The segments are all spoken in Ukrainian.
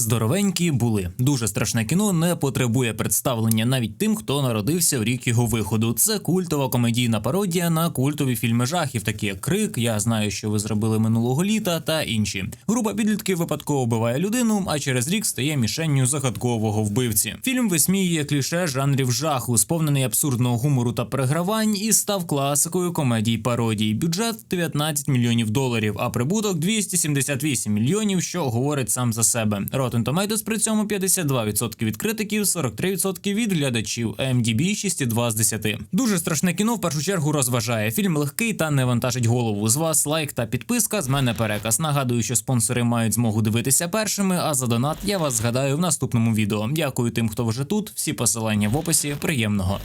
Здоровенькі були. Дуже страшне кіно не потребує представлення навіть тим, хто народився в рік його виходу. Це культова комедійна пародія на культові фільми жахів, такі як Крик, Я знаю, що ви зробили минулого літа та інші. Група підлітків випадково вбиває людину, а через рік стає мішенню загадкового вбивці. Фільм висміює кліше жанрів жаху, сповнений абсурдного гумору та перегравань, і став класикою комедій пародій. Бюджет 19 мільйонів доларів, а прибуток 278 мільйонів, що говорить сам за себе. Rotten Tomatoes при цьому 52% від критиків, 43% від глядачів. AMDB 6,2 з 10. Дуже страшне кіно в першу чергу розважає. Фільм легкий та не вантажить голову. З вас лайк та підписка. З мене переказ. Нагадую, що спонсори мають змогу дивитися першими. А за донат я вас згадаю в наступному відео. Дякую тим, хто вже тут. Всі посилання в описі. Приємного.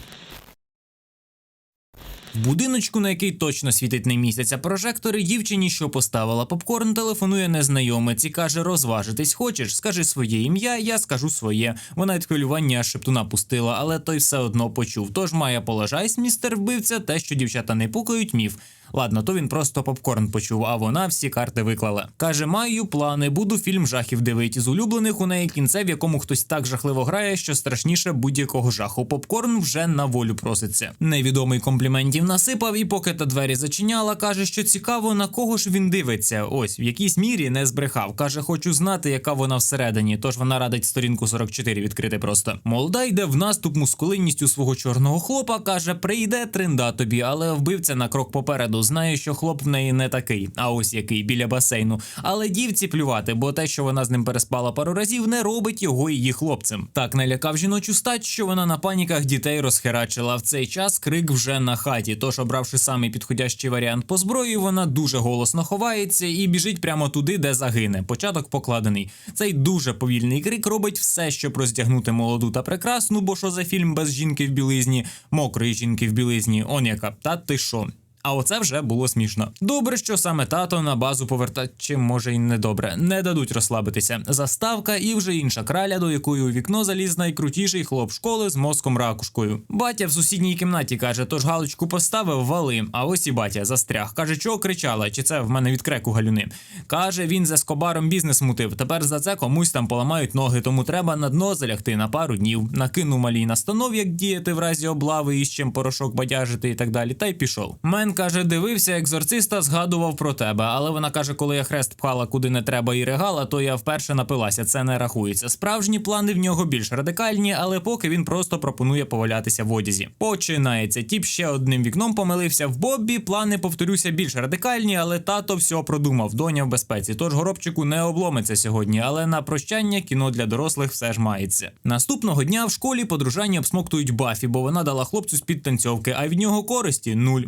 В будиночку, на який точно світить не місяця прожектори, дівчині, що поставила попкорн, телефонує незнайомець і каже: розважитись хочеш, скажи своє ім'я, я скажу своє. Вона від хвилювання шептуна пустила, але той все одно почув. Тож має положайсь, містер вбивця, те, що дівчата не пукають, міф. Ладно, то він просто попкорн почув, а вона всі карти виклала. Каже: маю плани, буду фільм жахів дивити. З улюблених у неї кінце, в якому хтось так жахливо грає, що страшніше будь-якого жаху. Попкорн вже на волю проситься. Невідомий компліментів насипав, і поки та двері зачиняла, каже, що цікаво, на кого ж він дивиться. Ось в якійсь мірі не збрехав. Каже, хочу знати, яка вона всередині. Тож вона радить сторінку 44 відкрити просто. Молода йде в наступ мускулинністю свого чорного хлопа. каже, прийде тринда тобі, але вбивця на крок попереду. Знає, що хлоп в неї не такий, а ось який біля басейну. Але дівці плювати, бо те, що вона з ним переспала пару разів, не робить його її хлопцем. Так налякав жіночу стать, що вона на паніках дітей розхерачила. В цей час крик вже на хаті. Тож, обравши самий підходящий варіант по зброї, вона дуже голосно ховається і біжить прямо туди, де загине. Початок покладений. Цей дуже повільний крик робить все, щоб роздягнути молоду та прекрасну, бо що за фільм без жінки в білизні, мокрої жінки в білизні, он яка, та ти що. А оце вже було смішно. Добре, що саме тато на базу поверта, чи може й не добре, не дадуть розслабитися. Заставка і вже інша краля, до якої у вікно заліз найкрутіший хлоп школи з мозком ракушкою. Батя в сусідній кімнаті каже, тож галочку поставив, вали. А ось і батя застряг. Каже, чого кричала, чи це в мене від креку галюни. Каже, він за скобаром бізнес мутив. Тепер за це комусь там поламають ноги, тому треба на дно залягти на пару днів. Накинув малій настанов, як діяти в разі облави і з чим порошок бадяжити і так далі. Та й пішов. Мен каже, дивився, екзорциста, згадував про тебе. Але вона каже, коли я хрест пхала куди не треба і регала, то я вперше напилася. Це не рахується. Справжні плани в нього більш радикальні, але поки він просто пропонує повалятися в одязі. Починається. Тіп ще одним вікном помилився в Боббі. Плани, повторюся, більш радикальні, але тато все продумав. Доня в безпеці. Тож горобчику не обломиться сьогодні, але на прощання кіно для дорослих все ж мається. Наступного дня в школі подружання обсмоктують Бафі, бо вона дала хлопцю з під танцьовки, а від нього користі нуль.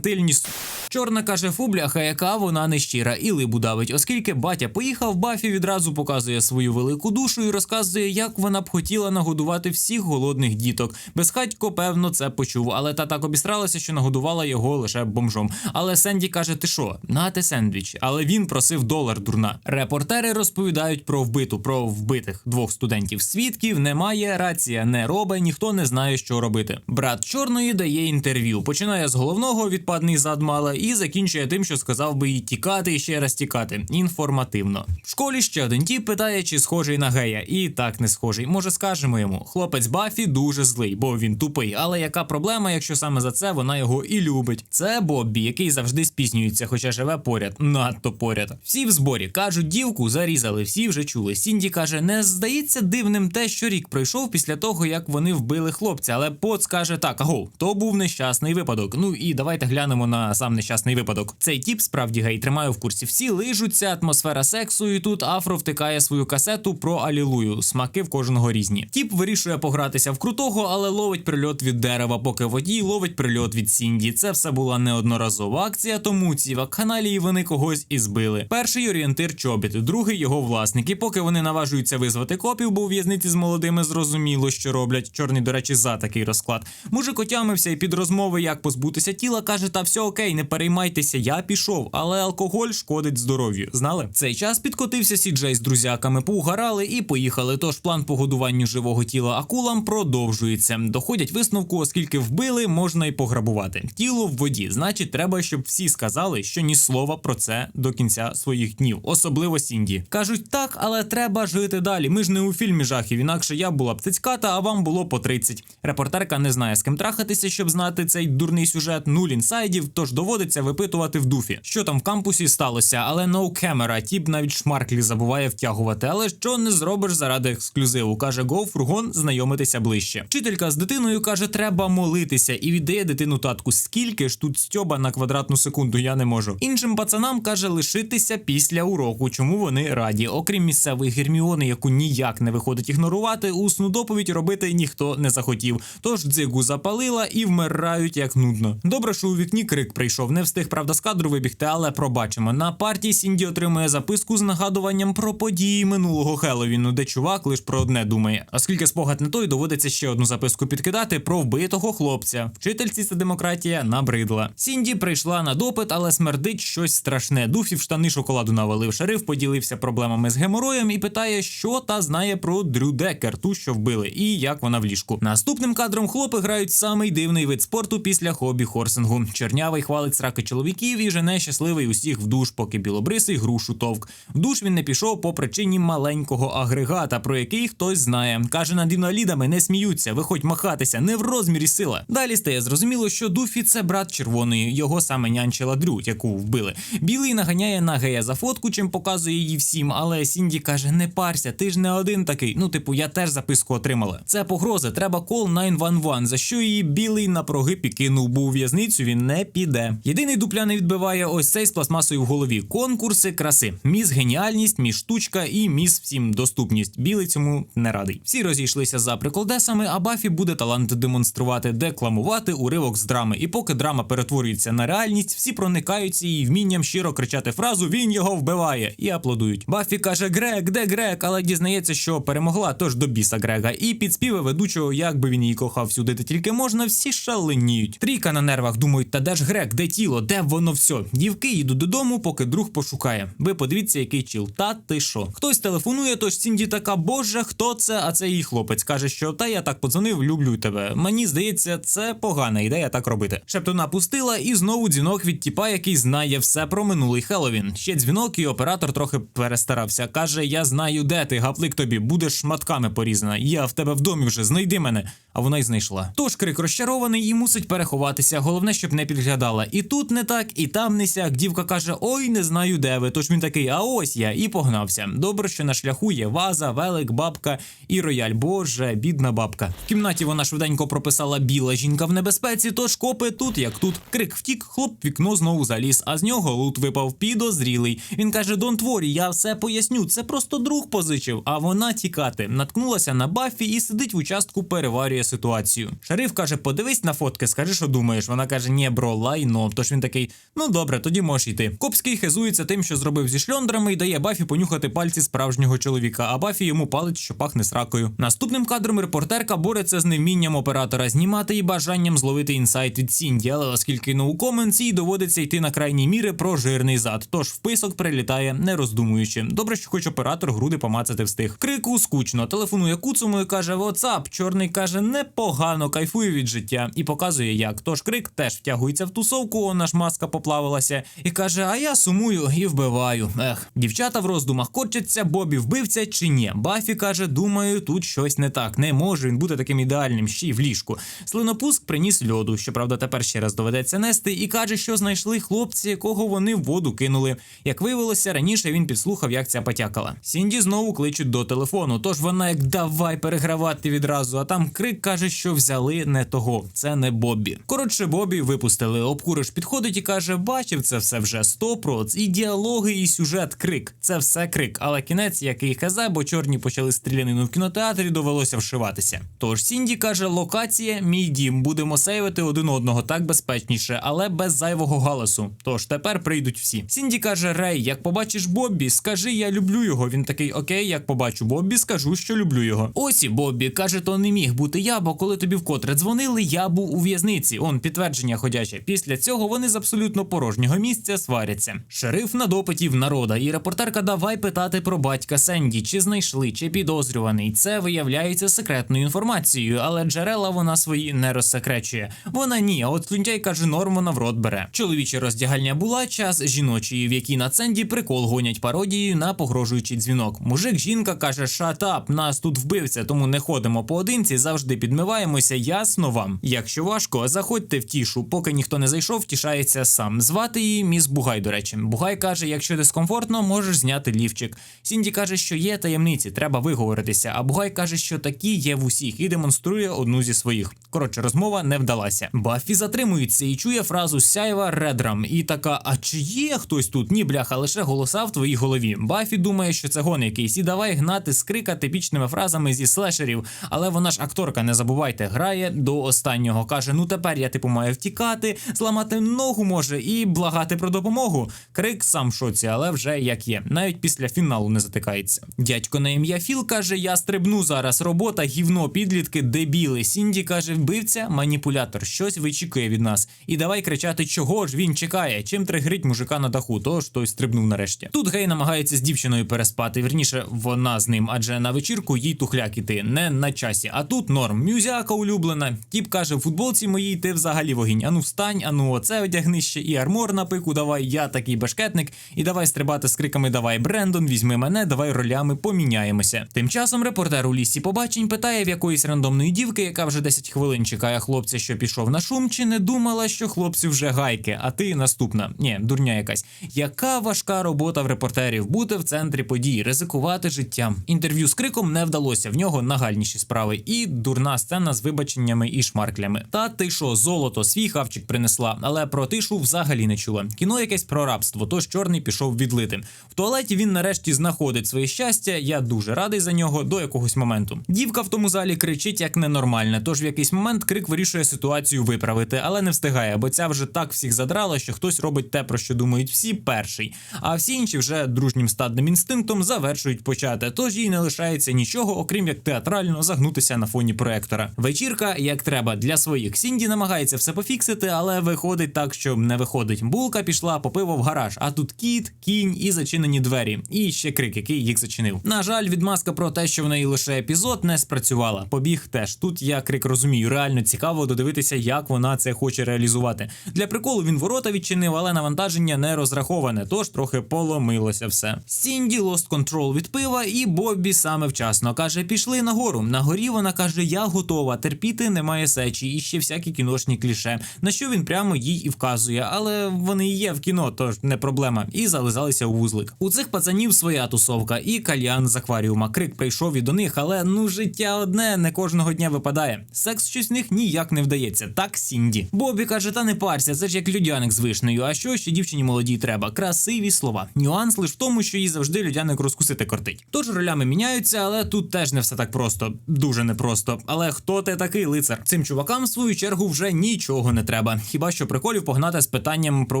Меркантильність. Чорна каже, фу, бляха, яка вона нещира, і либу давить, оскільки батя поїхав, Бафі відразу показує свою велику душу і розказує, як вона б хотіла нагодувати всіх голодних діток. Безхатько, певно, це почув, але та так обістралася, що нагодувала його лише бомжом. Але Сенді каже: ти що, нате сендвіч? Але він просив долар дурна. Репортери розповідають про вбиту, про вбитих двох студентів. Свідків немає, рація не робить, ніхто не знає, що робити. Брат чорної дає інтерв'ю. Починає з головного відпадний зад мала і закінчує тим, що сказав би їй тікати і ще раз тікати. Інформативно. В школі ще один тіп питає, чи схожий на гея. І так не схожий. Може, скажемо йому. Хлопець Бафі дуже злий, бо він тупий. Але яка проблема, якщо саме за це вона його і любить? Це Боббі, який завжди спізнюється, хоча живе поряд, надто поряд. Всі в зборі кажуть, дівку зарізали, всі вже чули. Сінді каже, не здається дивним те, що рік пройшов після того, як вони вбили хлопця. Але Поц каже, так, аго, то був нещасний випадок. Ну і давайте глянемо на сам нещасний випадок. Цей тіп справді гей тримає в курсі. Всі лижуться, атмосфера сексу, і тут Афро втикає свою касету про алілую. Смаки в кожного різні. Тіп вирішує погратися в крутого, але ловить прильот від дерева, поки водій ловить прильот від Сінді. Це все була неодноразова акція, тому ці вакханалії вони когось і збили. Перший орієнтир чобіт, другий його власник. І поки вони наважуються визвати копів, бо у в'язниці з молодими зрозуміло, що роблять. Чорний, до речі, за такий розклад. Мужик отямився і під розмови, як позбутися тіла, каже: та все окей, не переймайтеся, я пішов, але алкоголь шкодить здоров'ю. Знали? Цей час підкотився Сіджей з друзяками, поугарали і поїхали. Тож план по годуванню живого тіла акулам продовжується. Доходять висновку, оскільки вбили, можна й пограбувати. Тіло в воді, значить, треба, щоб всі сказали, що ні слова про це до кінця своїх днів, особливо Сінді. Кажуть, так, але треба жити далі. Ми ж не у фільмі жахів, інакше я була б цицьката, а вам було по 30. Репортерка не знає з ким трахатися, щоб знати цей дурний сюжет. Нуль інсайдів, тож доводиться випитувати в дуфі. Що там в кампусі сталося, але no camera, тіп навіть шмарклі забуває втягувати. Але що не зробиш заради ексклюзиву? каже Го фургон знайомитися ближче. Вчителька з дитиною каже, треба молитися і віддає дитину татку. Скільки ж тут стьоба на квадратну секунду? Я не можу. Іншим пацанам каже лишитися після уроку. Чому вони раді? Окрім місцевої герміони, яку ніяк не виходить ігнорувати, усну доповідь робити ніхто не захотів. Тож дзигу запалила і вмирають як нудно. Добре, що у вікні крик прийшов. Не встиг правда з кадру вибігти, але пробачимо. На партії Сінді отримує записку з нагадуванням про події минулого Хеллоуіну, де чувак лише про одне думає. Оскільки спогад не той, доводиться ще одну записку підкидати про вбитого хлопця. Вчительці ця демократія набридла. Сінді прийшла на допит, але смердить щось страшне. Дуфі в штани шоколаду навалив. Шериф поділився проблемами з геморроєм і питає, що та знає про Дрю Декер, ту, що вбили, і як вона в ліжку. Наступним кадром хлопи грають самий дивний вид спорту після хобі хорсингу. Чернявий хвалить сраки чоловіків і жене щасливий усіх в душ, поки білобрисий грушу товк. В душ він не пішов по причині маленького агрегата, про який хтось знає. Каже, над інвалідами не сміються, виходь махатися, не в розмірі сила. Далі стає зрозуміло, що Дуфі це брат червоної, його саме нянчила Дрю, яку вбили. Білий наганяє на гея за фотку, чим показує її всім. Але Сінді каже: не парся, ти ж не один такий. Ну, типу, я теж записку отримала. Це погроза, треба кол 911, за що її білий на прогиб і кинув, бо у в'язницю він не піде. Єдиний дупля не відбиває ось цей з пластмасою в голові. Конкурси краси. Міс геніальність, міс штучка і міс всім доступність. Білий цьому не радий. Всі розійшлися за приколдесами, а Бафі буде талант демонструвати, декламувати уривок з драми. І поки драма перетворюється на реальність, всі проникаються її вмінням щиро кричати фразу Він його вбиває і аплодують. Бафі каже Грег, де Грег, але дізнається, що перемогла, тож до біса Грега. І підспіви ведучого, як би він її кохав всюди, де тільки можна, всі шаленіють. Трійка на нервах думають, та де ж Грег, де тіло, де воно все? Дівки їдуть додому, поки друг пошукає. Ви подивіться, який чіл. Та ти що? Хтось телефонує, тож Сінді така, боже, хто це? А це її хлопець каже, що та я так подзвонив, люблю тебе. Мені здається, це погана ідея так робити. Шептуна пустила, і знову дзвінок від тіпа, який знає все про минулий Хеллоуін. Ще дзвінок, і оператор трохи перестарався. Каже: Я знаю, де ти, гаплик тобі, будеш шматками порізана. Я в тебе в домі вже знайди мене. А вона й знайшла. Тож крик розчарований і мусить переховатися. Головне, щоб не підглядала. І тут не так, і там не сяк. Дівка каже: Ой, не знаю, де ви. Тож він такий, а ось я, і погнався. Добре, що на шляху є ваза, велик, бабка і рояль. Боже, бідна бабка. В кімнаті вона швиденько прописала біла жінка в небезпеці, тож копи тут, як тут. Крик втік, хлоп вікно знову заліз, а з нього лут випав підозрілий. Він каже: Дон Творі, я все поясню. Це просто друг позичив. А вона тікати. Наткнулася на Баффі і сидить в участку, переварює ситуацію. Шериф каже: подивись на фотки, скажи, що думаєш. Вона каже: Ні, бро, лайно. Тож він такий: ну добре, тоді можеш йти. Копський хизується тим, що зробив зі шльондрами, і дає Баффі понюхати пальці справжнього чоловіка, а Баффі йому палить, що пахне сракою. Наступним кадром репортерка бореться з невмінням оператора знімати і бажанням зловити інсайт від Сінді, але оскільки comments, їй доводиться йти на крайні міри про жирний зад. Тож вписок прилітає, не роздумуючи. Добре, що хоч оператор груди помацати встиг. Крику скучно. Телефонує Куцуму і каже: WhatsApp. Чорний каже, непогано кайфує від життя і показує як. Тож крик теж втягується в тусовку, вона ж маска поплавилася, і каже: А я сумую і вбиваю. Ех, дівчата в роздумах корчаться, Бобі вбивця чи ні. Бафі каже: Думаю, тут щось не так. Не може він бути таким ідеальним ще й в ліжку. Слинопуск приніс льоду, щоправда, тепер ще раз доведеться нести, і каже, що знайшли хлопці, якого вони в воду кинули. Як виявилося, раніше він підслухав, як ця потякала. Сінді знову кличуть до телефону, тож вона як давай перегравати відразу. А там крик каже, що взяли не того. Це не Бобі. Коротше, Бобі випустили. Обкуриш підходить і каже: бачив це все вже сто проц. І діалоги, і сюжет, крик. Це все крик. Але кінець, який хазе, бо чорні почали стрілянину в кінотеатрі, довелося вшиватися. Тож Сінді каже: локація, мій дім. Будемо сейвити один одного так безпечніше, але без зайвого галасу. Тож тепер прийдуть всі. Сінді каже: Рей, як побачиш Боббі, скажи, я люблю його. Він такий, окей, як побачу Боббі, скажу, що люблю його. Ось і Боббі каже, то не міг бути я, бо коли тобі вкотре дзвонили, я був у в'язниці. Он підтвердження ходять. Гаряче. Після цього вони з абсолютно порожнього місця сваряться. Шериф на допиті в народа, і репортерка давай питати про батька Сенді, чи знайшли, чи підозрюваний. Це виявляється секретною інформацією, але джерела вона свої не розсекречує. Вона ні, а от Клюнтяй каже, норм вона в рот бере. Чоловіча роздягальня була час жіночої, в якій на Сенді прикол гонять пародією на погрожуючий дзвінок. Мужик, жінка каже: шатап, нас тут вбивця, тому не ходимо поодинці, завжди підмиваємося. Ясно вам. Якщо важко, заходьте в тішу, поки ніхто не зайшов, втішається сам. Звати її міс Бугай. До речі, Бугай каже: якщо дискомфортно, можеш зняти лівчик. Сінді каже, що є таємниці, треба виговоритися. А Бугай каже, що такі є в усіх, і демонструє одну зі своїх. Коротше, розмова не вдалася. Баффі затримується і чує фразу сяйва редрам. І така: А чи є хтось тут? Ні, бляха, лише голоса в твоїй голові. Баффі думає, що це гон якийсь, і давай гнати скрика типічними фразами зі слешерів. Але вона ж акторка, не забувайте, грає до останнього. каже: Ну тепер я типу маю втікати, зламати ногу може і благати про допомогу. Крик сам в шоці, але вже як є. Навіть після фіналу не затикається. Дядько на ім'я Філ каже: Я стрибну зараз. Робота, гівно, підлітки, дебіли. Сінді каже, вбивця, маніпулятор, щось вичікує від нас. І давай кричати, чого ж він чекає, чим тригерить мужика на даху. Тож той стрибнув нарешті. Тут гей намагається з дівчиною переспати. Вірніше, вона з ним, адже на вечірку їй тухляк іти, не на часі. А тут норм. Мюзяка улюблена. Тіп каже, в футболці моїй ти взагалі вогінь. Ану встань, ану оце одягни ще і армор на пику. Давай, я такий бешкетник, і давай стрибати з криками Давай, Брендон, візьми мене, давай ролями поміняємося. Тим часом репортер у лісі побачень питає в якоїсь рандомної дівки, яка вже 10 хвилин чекає хлопця, що пішов на шум, чи не думала, що хлопцю вже гайки, а ти наступна. Ні, дурня якась. Яка важка робота в репортерів бути в центрі подій, ризикувати життям. Інтерв'ю з криком не вдалося. В нього нагальніші справи, і дурна сцена з вибаченнями і шмарклями. Та ти що, золото, свій хавчик принесла, але про тишу взагалі не чула. Кіно якесь про рабство, тож чорний пішов відлитим. В туалеті він нарешті знаходить своє щастя. Я дуже радий за нього до якогось моменту. Дівка в тому залі кричить як ненормальне, тож в якийсь момент крик вирішує ситуацію виправити, але не встигає, бо ця вже так всіх задрала, що хтось робить те, про що думають всі перший. А всі інші вже дружнім стадним інстинктом завершують почати. Тож їй не лишається нічого, окрім як театрально загнутися на фоні проектора. Вечірка як треба для своїх. Сінді намагається все пофіксити, але виходить так, що не виходить. Булка пішла по пиво в гараж, а тут кіт, кінь і зачинені двері. І ще крик, який їх зачинив. На жаль, відмазка про те, що в неї лише епізод, не спрацювала. Побіг теж. Тут я крик розумію. Реально цікаво додивитися, як вона це хоче реалізувати. Для приколу він ворота відчинив, але навантаження не розраховане, тож трохи поломилося все. Сінді лост контрол від пива, і Боббі саме вчасно каже: пішли нагору. На горі вона каже: Я готова, терпіти немає сечі, і ще всякі кіношні кліше. На що він прямо їй і вказує, але вони і є в кіно, тож не проблема. І зализалися у вузлик. У цих пацанів своя тусовка, і кальян з акваріума. Крик прийшов і до них, але ну життя одне не кожного дня випадає. Секс щось в них ніяк не вдається. Так, Сінді. Бобі каже: та не парся, це ж як людяник з вишнею. А що ще дівчині молодій треба? Красиві слова. Нюанс лише в тому, що їй завжди людяник розкусити кортить. Тож ролями міняються, але тут теж не все так просто, дуже непросто. Але хто ти такий лицар? Цим чувакам в свою чергу вже нічого не треба. Хіба що приколів погнати з питанням про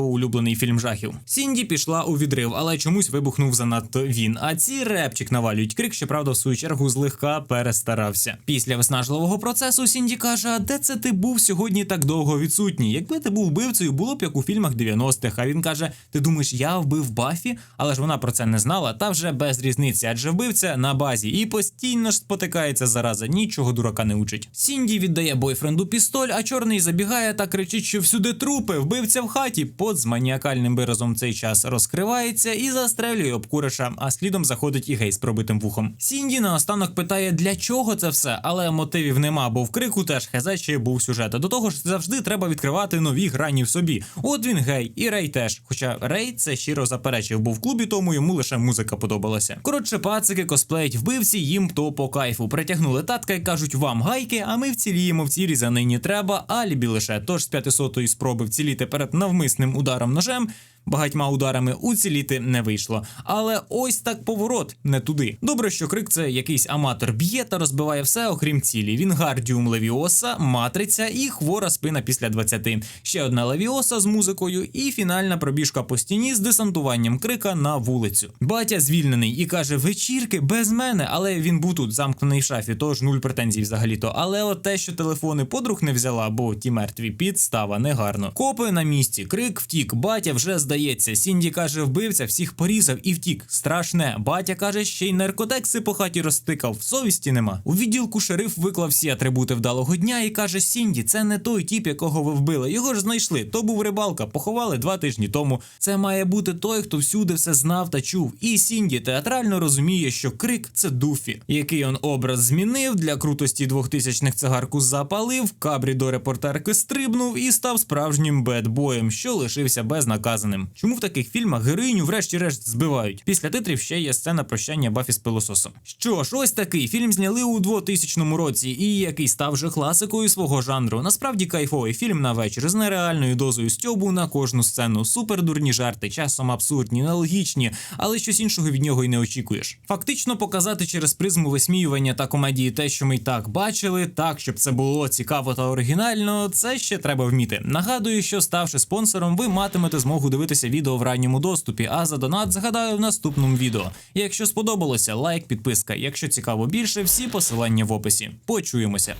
улюблений фільм жахів. Сінді пішла у відрив, але чомусь вибухнув занадто він. А ці репчик навалюють крик, щоправда, в свою чергу злегка перестарався. Після виснажливого процесу Сінді каже: А де це ти був сьогодні так довго відсутній? Якби ти був вбивцею, було б як у фільмах 90-х. А він каже: Ти думаєш, я вбив Бафі? Але ж вона про це не знала, та вже без різниці, адже вбивця на базі і постійно ж спотикається зараза, нічого дурака не учить. Сінді віддає бойфренду пістоль, а чорний забігає та кричить, що всюди трупи, вбивця в хаті. Под з маніакальним виразом цей час розкривається і застрелює обкуриша, а слідом заходить і гей з пробитим вухом. Сінді наостанок питає, для чого це все, але мотивів нема, бо в крику теж хезе був сюжет. До того ж, завжди треба відкривати нові грані в собі. От він гей, і Рей теж. Хоча Рей це щиро заперечив, бо в клубі тому йому лише музика подобалася. Коротше, пацики косплеють вбивці, їм то по кайфу. Притягнули татка і кажуть, вам гайки, а ми вціліємо в цій різанині треба, алібі лише. Тож з 500-ї спроби вціліти перед навмисним ударом ножем. Багатьма ударами уціліти не вийшло. Але ось так поворот не туди. Добре, що крик це якийсь аматор б'є та розбиває все, окрім цілі. Він гардіум левіоса, матриця і хвора спина після 20. Ще одна левіоса з музикою, і фінальна пробіжка по стіні з десантуванням крика на вулицю. Батя звільнений і каже: вечірки без мене, але він був тут замкнений в шафі, тож нуль претензій взагалі-то. Але от те, що телефони подруг не взяла, бо ті мертві підстава негарно. Копи на місці, крик втік. Батя вже здається. Сінді каже, вбивця всіх порізав і втік. Страшне. Батя каже, ще й наркотекси по хаті розтикав. Совісті нема. У відділку шериф виклав всі атрибути вдалого дня і каже: Сінді, це не той тіп, якого ви вбили. Його ж знайшли. То був рибалка, поховали два тижні тому. Це має бути той, хто всюди все знав та чув. І Сінді театрально розуміє, що крик це Дуфі, який он образ змінив для крутості двохтисячних цигарку запалив, кабрі до репортерки стрибнув і став справжнім бедбоєм, що лишився безнаказаним. Чому в таких фільмах героїню врешті-решт збивають? Після титрів ще є сцена прощання Бафі з пилососом. Що ж, ось такий фільм зняли у 2000 році, і який став вже класикою свого жанру. Насправді кайфовий фільм на вечір з нереальною дозою стьобу на кожну сцену. Супердурні жарти, часом абсурдні, нелогічні, але щось іншого від нього й не очікуєш. Фактично показати через призму висміювання та комедії те, що ми й так бачили, так щоб це було цікаво та оригінально. Це ще треба вміти. Нагадую, що ставши спонсором, ви матимете змогу дивитися відео в ранньому доступі. А за донат згадаю в наступному відео. Якщо сподобалося, лайк, підписка. Якщо цікаво більше, всі посилання в описі. Почуємося.